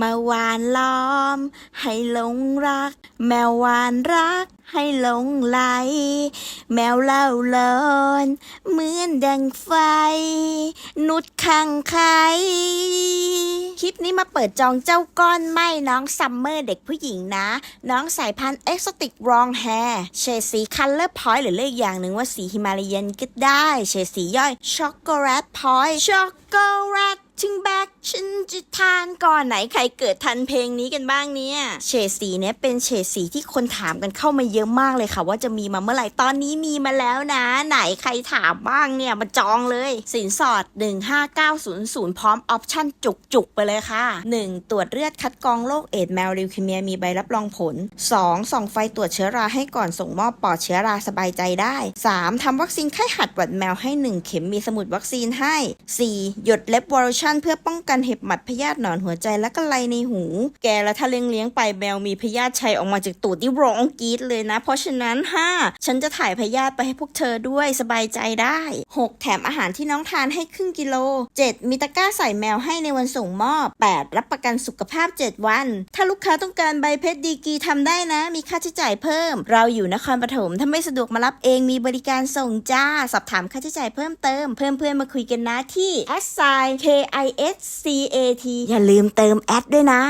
มาวานล้อม ให้หลงรัก แมววานรัก ให้หลงไหล แมวเล่าเลินเหมือนดังไฟ นุดข้างใครคลิปนี้มาเปิดจองเจ้าก้อนไม่น้องซัมเมอร์เด็กผู้หญิงนะ น้องสายพันธุ์เอ็กซ์ติกรองแฮร์เฉดสีคัลเลอร์พอยต์หรือเรียกอย่างหนึ่งว่าสีฮิมาลายันก็ได้ เฉดสีย่อยช็อกโกแลตพอยต์ช็อกโกแลตถึงแบกฉันจะทานก่อนไหนใครเกิดทันเพลงนี้กันบ้างเนี่ย เฉดสีเนี้ยเป็นเฉดสีที่คนถามกันเข้ามาเยอะมากเลยค่ะ ว่าจะมีมาเมื่อไหร่ ตอนนี้มีมาแล้วนะ ไหนใครถามบ้างเนี่ยมาจองเลย สินสอด 15900 พร้อมออปชั่นจุกๆ ไปเลยค่ะ 1. ตรวจเลือดคัดกรองโรคเอดแมวริวคีเมียมีใบรับรองผล 2. ส่องไฟตรวจเชื้อราให้ก่อนส่งมอบปลอดเชื้อราสบายใจได้ 3. ทำวัคซีนไข้หัดหวัดแมวให้ 1 เข็มมีสมุดวัคซีนให้ 4. หยดเล็บวอร์ชันเพื่อป้องกันเห็บหมัดพยาธิหนอนหัวใจและก็ไรในหู แกแล้วถ้าเลี้ยงเลี้ยงไปแมวมีพยาธิชัยออกมาจากตูดที่ร้องกรีดเลยนะ เพราะฉะนั้น 5. ฉันจะถ่ายพยาธิไปให้พวกเธอด้วยสบายใจได้ 6. แถมอาหารที่น้องทานให้ครึ่งกิโล 7. มีตะกร้าใส่แมวให้ในวันส่งมอบ 8. รับประกันสุขภาพ 7 วัน ถ้าลูกค้าต้องการใบเพชรดีกีทำได้นะ มีค่าใช้จ่ายเพิ่ม เราอยู่นครปฐมถ้าไม่สะดวกมารับเองมีบริการส่งจ้า สอบถามค่าใช้จ่ายเพิ่มเติม เพิ่มเพื่อนมาคุยกันนะที่ s i k i s c a t อย่าลืมเติมแอดด้วยนะ